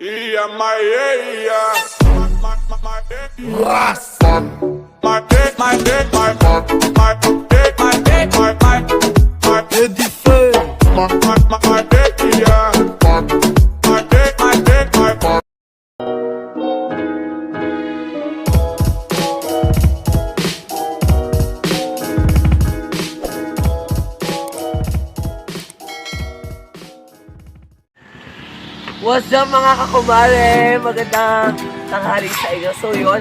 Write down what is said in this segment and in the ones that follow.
Yeah, my yeah. My, my, my, yeah. My dick, my dick, my, my my dick, my, my, my my, my, my, my What's up mga kakumare? Magandang tanghali sa inyo. So yun,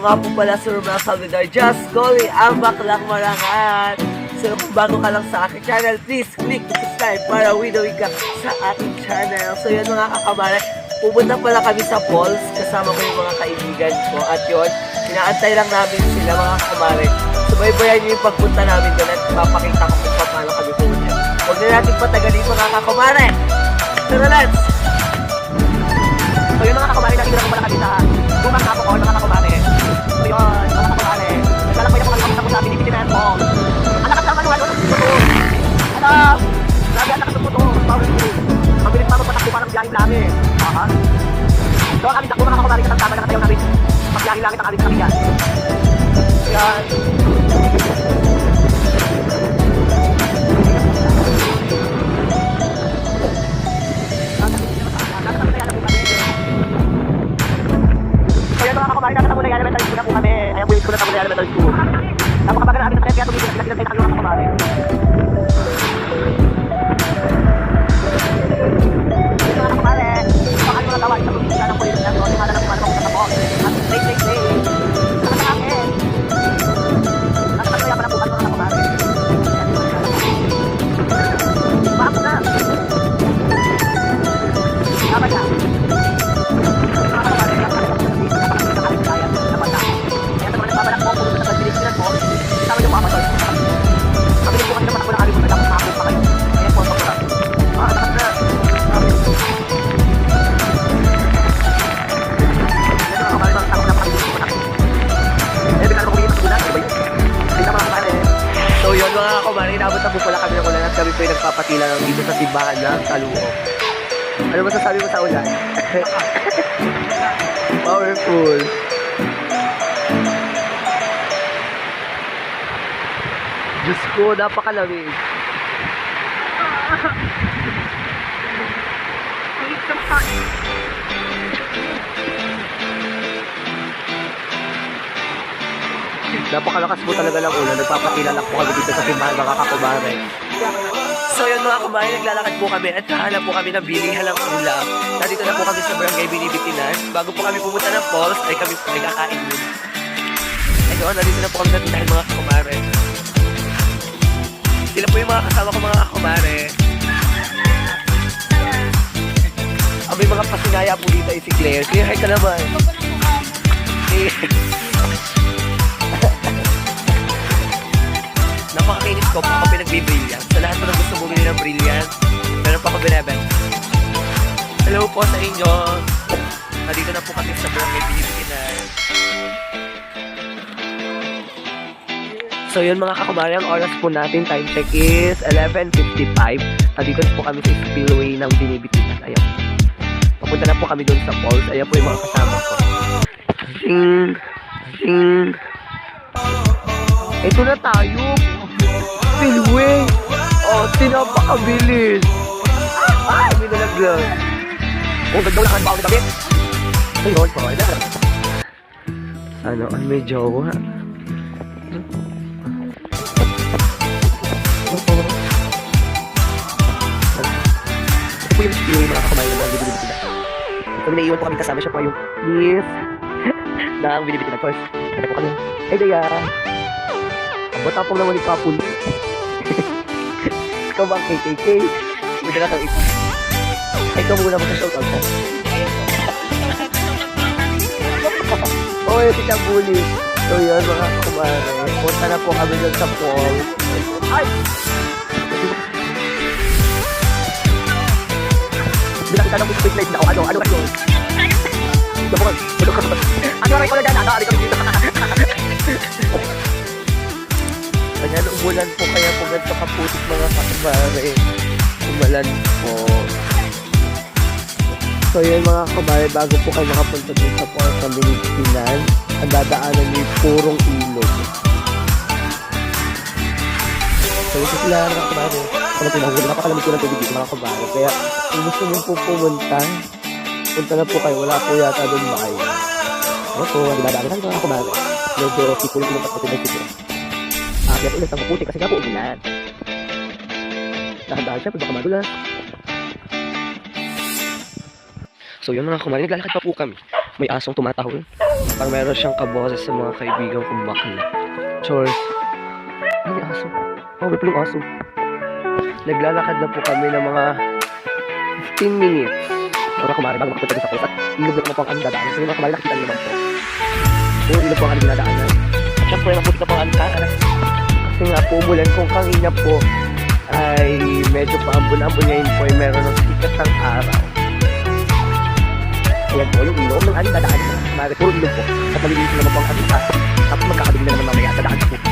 nga po pala Sir Mel Salvador, just calling ang baklang marangat. So kung bago ka lang sa aking channel, please click subscribe para widowi ka sa aking channel. So yun mga kakumare, pupunta pala kami sa falls kasama ko yung mga kaibigan ko. At yun, inaantay lang namin sila mga kakumare. Subaybayan niyo yung pagpunta namin doon at papakita ko kung paano kami pumunta. Huwag na natin patagalin mga kakumare. Tara, let's! So yun mga kakumari, nakikita ko pala kami sa lumang kapo ko, mga kakumari. So yun, mga kakumari. Naglalakbay ako kami sa Pinipitinan Mall. Ang lakas naman ano, ano, grabe ang lakas ng puto, powerful. Ang bilis pa magpatakbo pa ng biyahe namin. Aha. So kami takbo mga kakumari, kasama na katayaw namin. Pagbiyahe namin ang aming pamilya. Ko, napakalamig. Napakalakas po talaga ng ulan. Nagpapatila lang po kami dito sa simbahan mga kakumare. So yun mga kumare, naglalakad po kami at hahanap po kami ng bilihan ng ulam. Nandito na po kami sa barangay Binibitinan. Bago po kami pumunta ng falls, ay kami po ay kakain din. Ayun, nandito na po kami sa tindahan mga kumare. Sila po yung mga kasama ko mga kumare. Ang may mga pasinaya po dito ay si Claire. Claire, hi ka naman. Eh, Napakakinis ko po ako pinagbibrilliant. Sa lahat po gusto bumili ng brilliant, meron pa ako binibenta. Hello po sa inyo. Nandito na po kami sa barangay Pilipinas. So yun mga kakumari, ang oras po natin, time check is 11.55. Nandito na po kami sa spillway ng Binibitinan. Ayan. Papunta na po kami doon sa falls. Ayan po yung mga kasama ko. Ting! Ting! Ito na tayo. Spillway. Oh, tinapakabilis. Ay, may nalaglag. Oh, ganda lang ang baon na damit. Ayun, po. Ano, ay may jowa. Kami naiiwan po kami kasama siya pa yung Miss na ang binibitin na first. Kaya po kami. Hey, Daya. Ang bata pong naman ni Kapul. Ikaw ba ang KKK? Hindi na kang ito. Ay, ikaw muna mag-shoutout ka. Oy, si Bully. So yun, mga kumare. Punta na po kami doon sa pool. Ay! Bilang kita ng music light na ako. Ano? Ano kayo? Ano ka? Ano ka? Ano ka? Ano ka? Ano ka? Kanya umulan po kaya po ganito kaputik mga kakabare. Umulan po. So yun mga kumare, bago po kayo nakapunta dun sa Port ng Binigtinan, ang dadaanan niyo purong ilog. So ito sila mga Ano po mga napakalamig ko ng tubig dito mga kumare. Kaya kung gusto niyo po pumunta, punta na po kayo. Wala po yata doon bahay. Ano po, ang dadaanan natin mga kumare. Medyo people ko ng pagkatin ng people. Akyat ulit ang maputi kasi nga po umulan. Dahan-dahan siya, baka magulan. So yun mga kumari, naglalakad pa po kami. May asong tumatahol. Parang meron siyang kaboses sa mga kaibigan kong bakla. Chores. Ay, may aso. Oh, may pulong aso. Naglalakad na po kami ng mga 15 minutes. Mga kumari, bago makapunta sa coast. At ilog na ang aming dadaanan. So yung mga kumari, nakikita niyo naman po. So ilog po ang aming dinadaanan. At syempre, naputi na po ang aming. Kasi nga po, umulan kung kanina po ay medyo paambon-ambon ngayon po ay meron ng sikat ng araw. Ayan po, yung ilog ng aming dadaan. Mare, puro ilog po. At malilinis naman po ang aming taas. Tapos magkakabili na naman mamaya. Dadaan na po.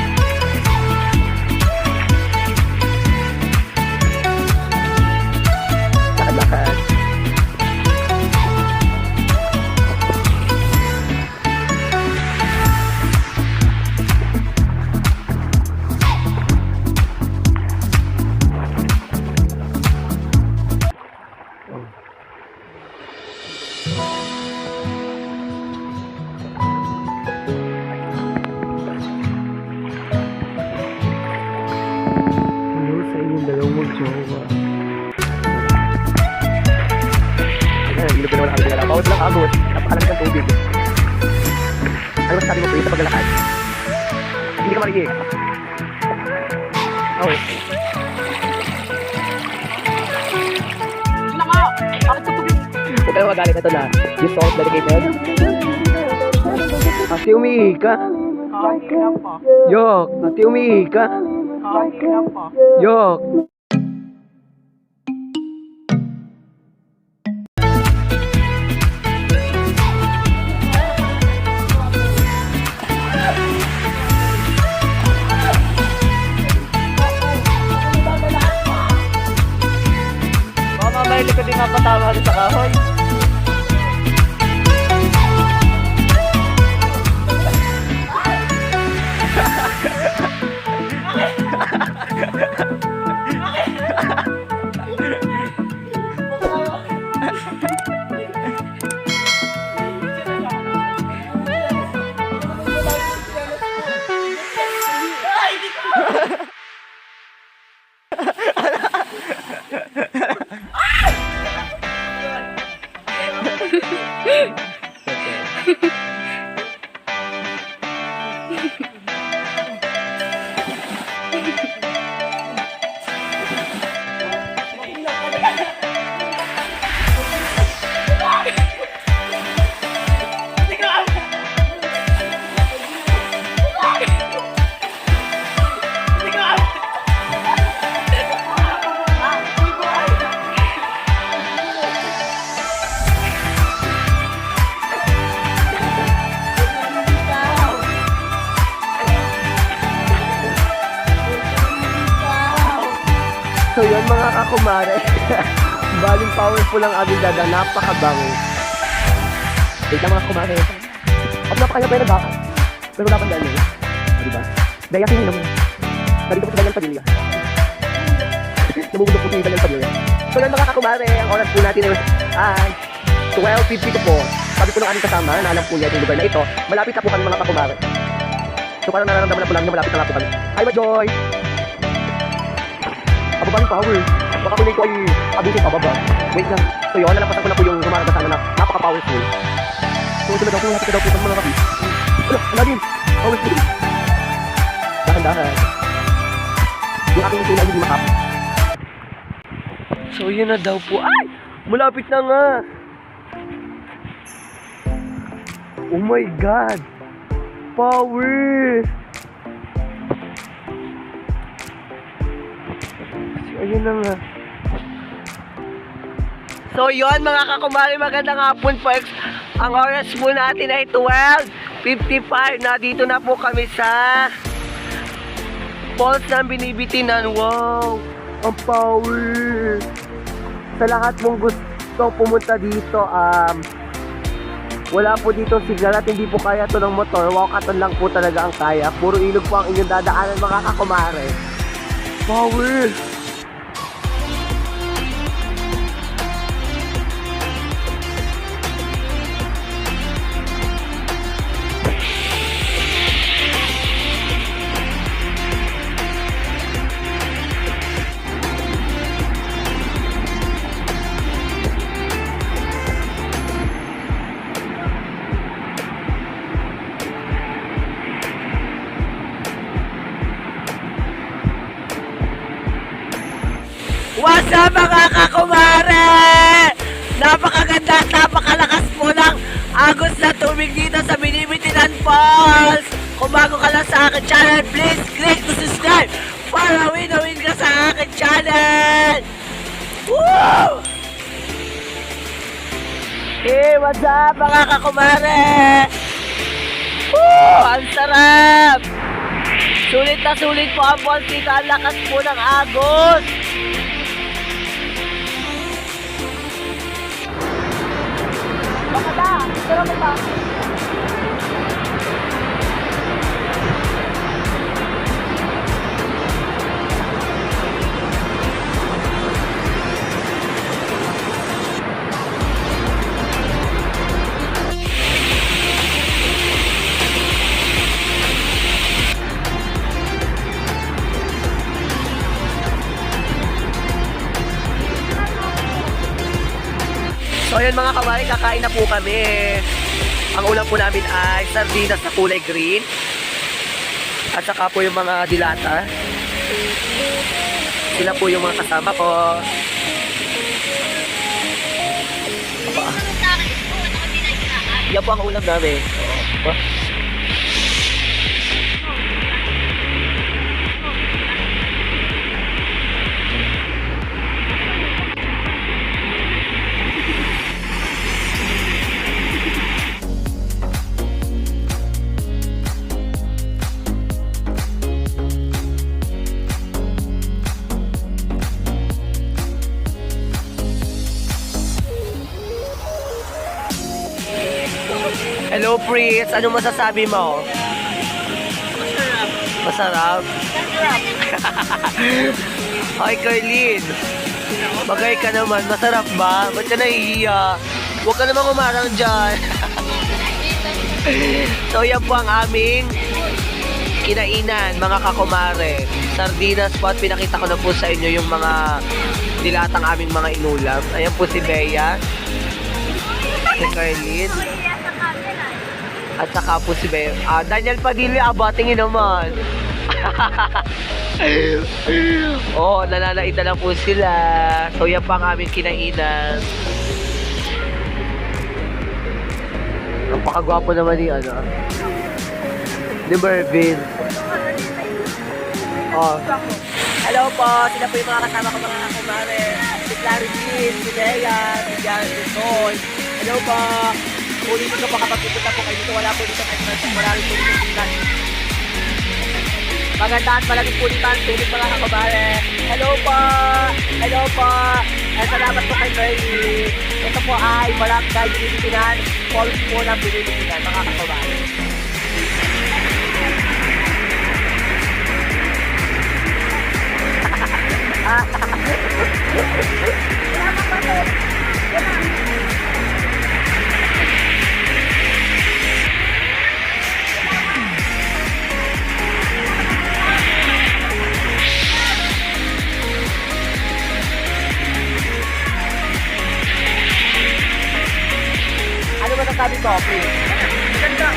Ano ba sabi mo pre sa paglalakad? Hindi ka marigig. Okay. Huwag ka na magalit na ito na. Yung salt dedicated. Ate umihi ka. Yok, ate umihi ka. Yok. Baling powerful ang aming dada, napakabango. Wait lang mga kumare. At napakaya pera ba? Pero wala pang daan. Ah, diba? Daya sinin naman. Nandito po si Daniel Padilla. Namumulog po si Daniel Padilla. So yun mga kakumare, ang oras po natin ay 12.54. Sabi ko ng aming kasama, na alam po niya yung lugar na ito, malapit na po kami mga kakumare. So parang nararamdaman na po lang niya, malapit na nga po kami. Hi, Majoy! Yung power. Baka tuloy ko ay abutin pa baba. Wait lang. So yun, nalampasan ko na po yung rumaraga sana na napaka-powerful. So daw po, lapit na daw po sa mga kapi. Wala, wala din. Powerful. Dahan-dahan. Yung aking tulay hindi makap. So yun na daw po. Ay! Malapit na nga! Oh my God! Power! Ayun na nga. So yon mga kakumari, magandang hapon po. Ang oras po natin ay 12.55. Nandito na po kami sa Falls ng Binibitinan. Wow! Ang power! Sa lahat mong gusto pumunta dito, um, wala po dito signal at hindi po kaya to ng motor. Walkathon lang po talaga ang kaya. Puro ilog po ang inyong dadaanan mga kakumare. Power! Falls. Kung bago ka lang sa akin channel, please click to subscribe para win-win ka sa akin channel. Woo! Hey, what's up mga kakumare? Woo! Ang sarap! Sulit na sulit po ang falls dito. Ang lakas po ng agos. Bakala, pero mo ba? So mga kamari, kakain na po kami. Ang ulam po namin ay sardinas na kulay green. At saka po yung mga dilata. Sila po yung mga kasama ko. Aba. Yan po ang ulam namin. Oh. Hello, Prince. Anong masasabi mo? Masarap. Masarap? Hi, Carlin. Bagay ka naman. Masarap ba? Ba't ka nahihiya? Huwag ka namang umarang dyan. so, yan po ang aming kinainan, mga kakumare. Sardinas po at pinakita ko na po sa inyo yung mga dilatang aming mga inulam. Ayan po si Bea. Si Carlin. At saka po si Bea. Ah, Daniel Padilla, abatingin naman. Oo, oh, nananaita lang po sila. So, yan pa ang aming kinainan. Napakagwapo naman ni ano. Ni Mervin. Oh. Hello po, sila po yung mga kasama ko mga kumare. Si Clarity, si Lea, si Jan, si Sol. Hello po. Ulit ka pa kapag pupunta po kayo dito. Wala po dito entrance. Wala rin po dito tingnan. Maganda at malaging po dito ang tubig mga kakumare. Hello po. Hello po. Ay, salamat po kay Merly. Ito po ay Barangay Binibitinan. Falls po ng Binibitinan mga kakumare. Ano ba nasabi ko, please? Maganda.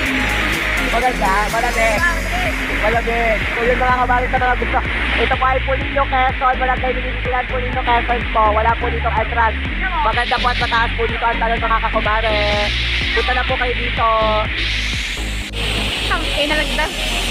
Maganda? Malamig. Malamig. So yun mga kabalik sa mga gusto. Ito po ay Pulinyo Quezon. Barangay Binibitilan Pulinyo Quezon po. Wala po dito entrance. Maganda po at mataas po dito ang talon mga kakumare. Punta na po kayo dito. Ang inalagdag.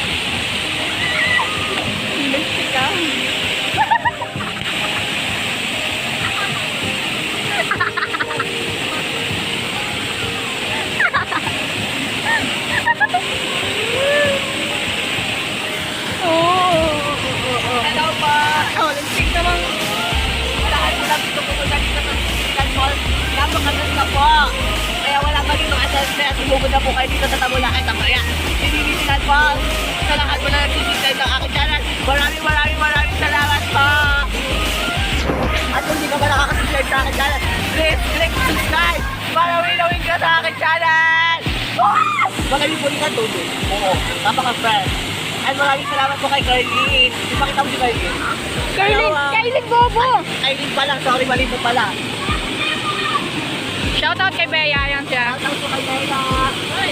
napaka-fresh. At maraming salamat po kay Carlene. Ipakita mo si Carlene. Kailin, Dalawa. Kailin Bobo! Carlene pala, sorry, mali po pala. Shoutout kay Bea, yan siya. Shoutout po kay. Ay!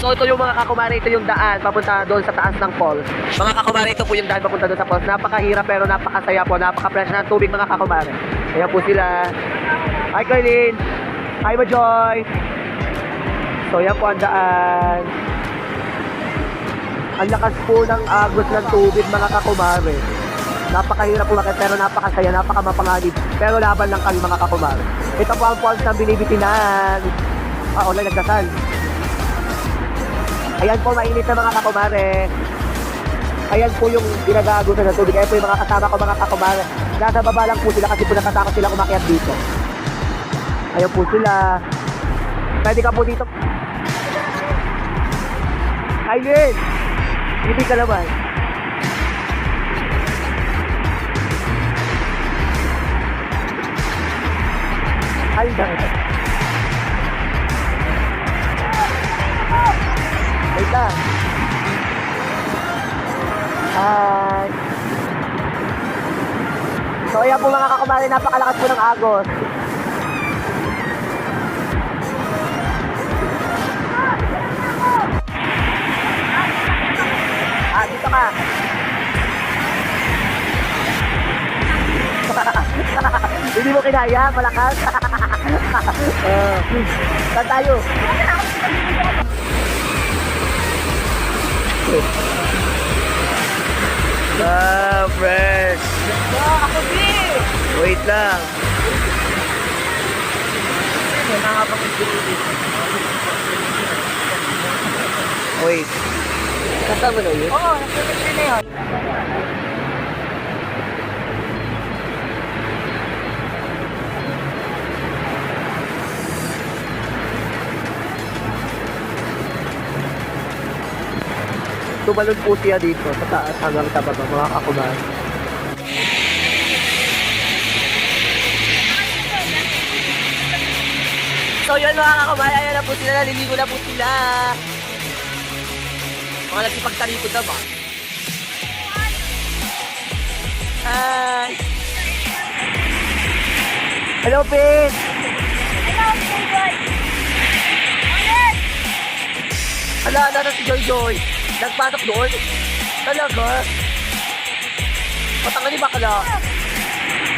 So ito yung mga kakumari, ito yung daan papunta doon sa taas ng falls. Mga kakumari, ito po yung daan papunta doon sa falls. Napakahirap pero napakasaya po, napaka-fresh ng tubig mga kakumari. Kaya po sila. Hi Carlin! Hi Majoy! So yan po ang daan. Ang lakas po ng agos ng tubig mga kakumari. Napakahirap po makita pero napakasaya, napakamapanganib. Pero laban lang kami mga kakumari. Ito po ang falls ng binibitinan. Ah, online nagdasal. Ayan po, mainit na mga kakumare. Ayan po yung ginagagutan ng tubig. Ayan po yung mga kasama ko mga kakumare. Nasa baba lang po sila kasi po natatakot sila umakyat dito. Ayan po sila. Pwede ka po dito. Aileen! Hindi ka naman. Ay, dahil. Wait lang. Hi. So ayan po mga kakumari, napakalakas po ng agos. Dito ka. Hindi mo kinaya, malakas. uh, saan tayo? Ah, fresh. Ako din! Wait lang. Wait. Kasama na yun? Oo, nasa na yun. Tumalon po siya dito sa taas hanggang sa baba mga kakumahan. So yun mga kakamay, ayan na po sila, naliligo na po sila. Mga nagsipagtalikod na ba? Hi! Hello, Pete! Ala, ala na si Joy Joy. Nagpasok doon? Talaga? Patanga ni Bakla.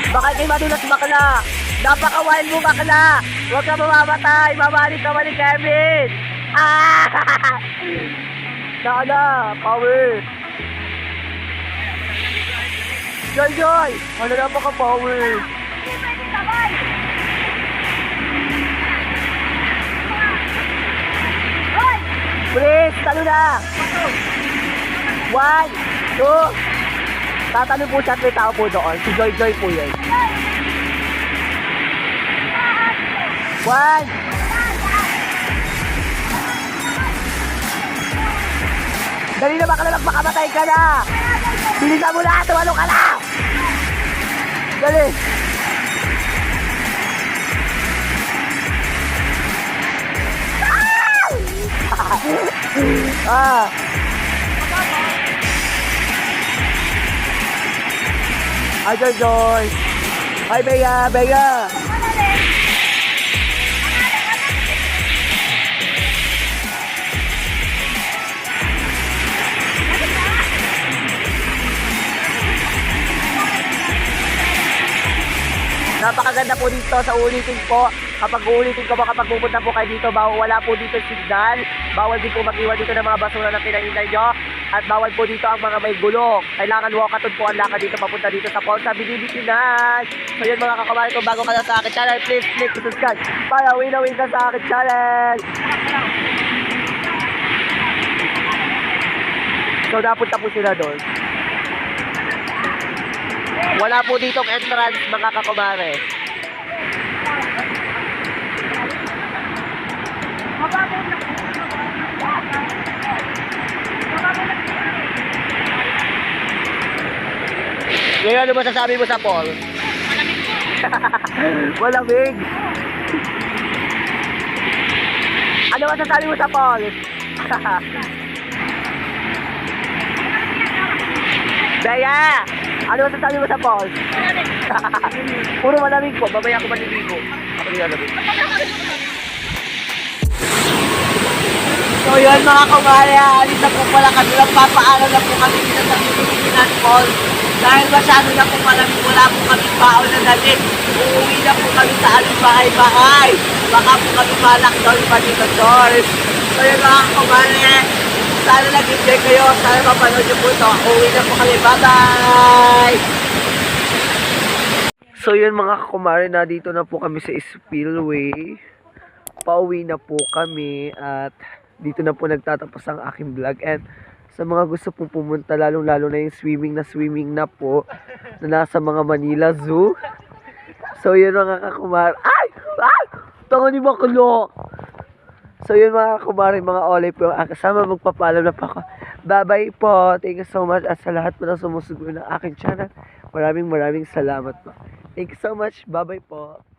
Baka kay madulas si Bakla. Napaka-wild mo Bakla. Huwag ka mamamatay. Mabalik ka ni Kevin? Ah! Naala, power. Joy Joy! Ano na power Please, talo na! One, two, tatanong po siya at may tao po doon. Si Joy Joy po yun. One, Dali na baka na magpakamatay ka na! Bilisan mo na! Tumalo ka na! Dali! ah! Hi, Joy Joy! Hi, Bea! Bea! Napakaganda po dito sa ulitin po. Kapag uulitin ko po, kapag pupunta po kayo dito, bawal, wala po dito signal. Bawal din po mag-iwan dito ng mga basura na pinahintay nyo. At bawal po dito ang mga may gulong. Kailangan walkathon po ang lakad dito papunta dito sa Ponsa Binibisinan. So yun mga kakamari ko, bago ka na sa akin channel, please click to subscribe para win-win ka sa akin channel. So napunta po sila doon. Wala po ditong entrance mga kakumare. Ngayon, ano masasabi mo sa Paul? Malamig. ano masasabi mo sa Paul? Daya! Ano masasabi mo sa Paul? Puro malamig po. Babaya ako maliligo. Ako nilalamig. So yun mga kumare, alis na po pala kami lang papaalam na po kami dito sa Pilipinas Mall. Dahil masyado na po malamig, wala po kami baon na dalit. Uuwi na po kami sa aming bahay-bahay. Baka po kami ma-lockdown pa dito, George. So yun mga kumare, sana nag-enjoy kayo. Sana mapanood niyo po ito. Uuwi na po kami. Bye-bye! So yun mga kumare, na dito na po kami sa Spillway. Pauwi na po kami at dito na po nagtatapos ang aking vlog and sa mga gusto pong pumunta lalong lalo na yung swimming na swimming na po na nasa mga Manila Zoo so yun mga kakumar ay! ay! tango ni Bakulo so yun mga kakumari mga olay po ang kasama magpapalam na pa ako. Bye bye po. Thank you so much at sa lahat po na sumusugo ng aking channel. Maraming maraming salamat po. Thank you so much. Bye bye po